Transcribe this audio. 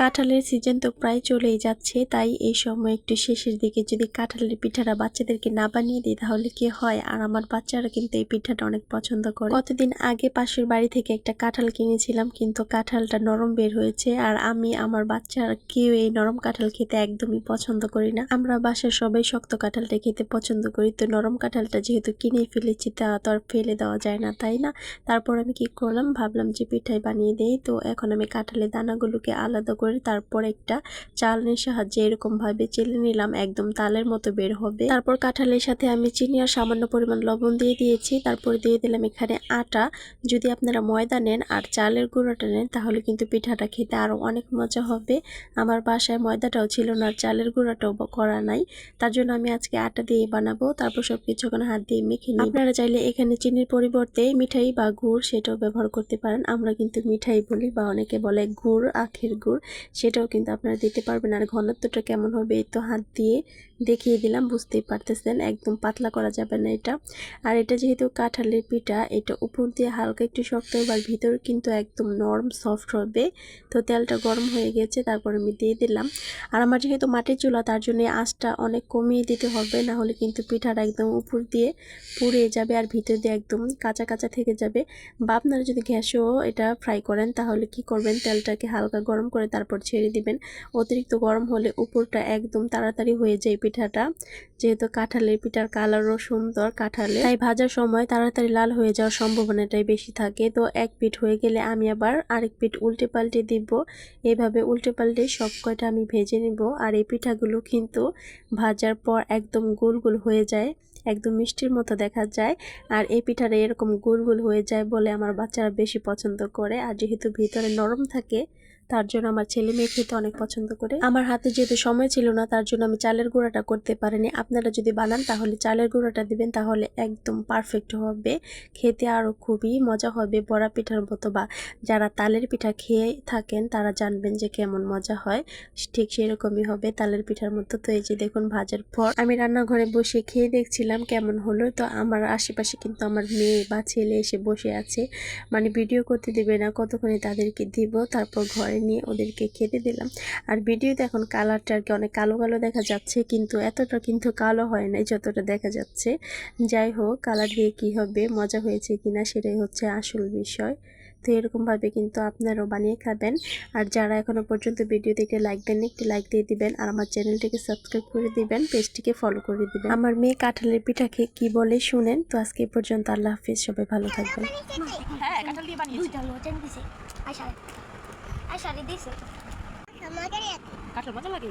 কাঁঠালের সিজন তো প্রায় চলেই যাচ্ছে, তাই এই সময় একটু শেষের দিকে যদি কাঁঠালের পিঠাটা বাচ্চাদেরকে না বানিয়ে দিই, তাহলে কি হয়? আর আমার বাচ্চারা কিন্তু এই পিঠাটা অনেক পছন্দ করে। কতদিন আগে পাশের বাড়ি থেকে একটা কাঁঠাল কিনেছিলাম, কিন্তু কাঁঠালটা নরম বের হয়েছে, আর আমি আমার বাচ্চারা কেউ এই নরম কাঁঠাল খেতে একদমই পছন্দ করি না। আমরা বাসার সবাই শক্ত কাঁঠালটা খেতে পছন্দ করি, তো নরম কাঁঠালটা যেহেতু কিনে ফেলেছি, তা তো আর ফেলে দেওয়া যায় না, তাই না? তারপর আমি কি করলাম? ভাবলাম যে পিঠাই বানিয়ে দেই, তো এখন আমি কাঁঠালের দানাগুলোকে আলাদা করে তারপর একটা চালনির সাহায্যে এরকম ভাবে চেলে নিলাম, একদম তালের মতো বের হবে। তারপর কাঁঠালের সাথে আমি চিনি আর সামান্য পরিমাণ লবণ দিয়ে দিয়েছি। তারপর দিয়ে দিলাম এখানে আটা। যদি আপনারা ময়দা নেন আর চালের গুঁড়োটা নেন, তাহলে কিন্তু পিঠাটা খেতে আরও অনেক মজা হবে। আমার বাসায় ময়দাটাও ছিল না আর চালের গুঁড়াটাও করা নাই। তার জন্য আমি আজকে আটা দিয়ে বানাবো। তারপর সব কিছু ওখানে হাত দিয়ে মেখে নিই আপনারা চাইলে এখানে চিনির পরিবর্তে মিঠাই বা গুড় সেটাও ব্যবহার করতে পারেন। আমরা কিন্তু মিঠাই বলি বা অনেকে বলে গুড়, আখের গুড়। সেটাও কিন্তু আপনারা দিতে পারবেন। আর ঘনত্বটা কেমন হবে এই তো হাত দিয়ে দেখিয়ে দিলাম, বুঝতেই পারতেছেন, একদম পাতলা করা যাবে না এটা। আর এটা যেহেতু কাঁঠালের পিঠা, এটা উপর দিয়ে হালকা একটু শক্ত হবে, আর ভিতর কিন্তু একদম নরম সফট হবে। তো তেলটা গরম হয়ে গেছে, তারপর আমি দিয়ে দিলাম। আর আমার যেহেতু মাটির চুলা, তার জন্য আঁচটা অনেক কমিয়ে দিতে হবে, না হলে কিন্তু পিঠাটা একদম উপর দিয়ে পুড়ে যাবে আর ভিতর দিয়ে একদম কাঁচা কাঁচা থেকে যাবে। বা আপনারা যদি গ্যাসেও এটা ফ্রাই করেন, তাহলে কি করবেন? তেলটাকে হালকা গরম করে তারপর ছেড়ে দিবেন। অতিরিক্ত গরম হলে উপরটা একদম তাড়াতাড়ি হয়ে যায় পিঠাটা। যেহেতু কাঁঠালের পিঠার কালারও সুন্দর কাঁঠালে তাই ভাজার সময় তাড়াতাড়ি লাল হয়ে যাওয়ার সম্ভাবনাটাই বেশি থাকে। তো এক পিঠ হয়ে গেলে আমি আবার আরেক পিঠ উল্টে পাল্টে দিব। এইভাবে উল্টে পাল্টে সব কয়টা আমি ভেজে নিব। আর এই পিঠাগুলো কিন্তু ভাজার পর একদম গোল গোল হয়ে যায়। একদম মিষ্টির মতো দেখা যায়। আর এই পিঠাটা এরকম গোল গোল হয়ে যায় বলে আমার বাচ্চারা বেশি পছন্দ করে। আর যেহেতু ভিতরে নরম থাকে তার জন্য আমার ছেলে মেয়ে খেতে অনেক পছন্দ করে। আমার হাতে যেহেতু সময় ছিল না, তার জন্য আমি চালের গুঁড়াটা করতে পারিনি। আপনারা যদি বানান, তাহলে চালের গুঁড়াটা দিবেন, তাহলে একদম পারফেক্ট হবে। খেতে আরও খুবই মজা হবে বড়া পিঠার মতো বা যারা তালের পিঠা খেয়ে থাকেন, তারা জানবেন যে কেমন মজা হয়। ঠিক সেরকমই হবে তালের পিঠার মতো। তো এই যে দেখুন ভাজার পর আমি রান্নাঘরে বসে খেয়ে দেখছিলাম কেমন হলো। তো আমার আশেপাশে কিন্তু আমার মেয়ে বা ছেলে এসে বসে আছে। মানে ভিডিও করতে দেবে না, কতক্ষণে তাদেরকে দিব, তারপর ঘরে নিয়ে ওদেরকে খেতে দিলাম। আর ভিডিওতে এখন কালারটা আর কি অনেক কালো কালো দেখা যাচ্ছে কিন্তু এতটা কিন্তু কালো হয় নাই যতটা দেখা যাচ্ছে। যাই হোক কালার দিয়ে কি হবে মজা হয়েছে কিনা সেটাই হচ্ছে আসল বিষয়। তো এরকমভাবে কিন্তু আপনারাও বানিয়ে খাবেন। আর যারা এখনও পর্যন্ত ভিডিও দেখে লাইক দেন একটি লাইক দিয়ে দিবেন। আর আমার চ্যানেলটিকে সাবস্ক্রাইব করে দিবেন পেজটিকে ফলো করে দিবেন। আমার মেয়ে কাঁঠালের পিঠাকে কি বলে শুনেন। তো আজকে এ পর্যন্ত আল্লাহ হাফিজ সবাই ভালো থাকবেন। হ্যাঁ কাঁঠাল দিয়ে বানিয়েছি। লোটেন দিছে। আমাকে কাঁঠাল মজা লাগে?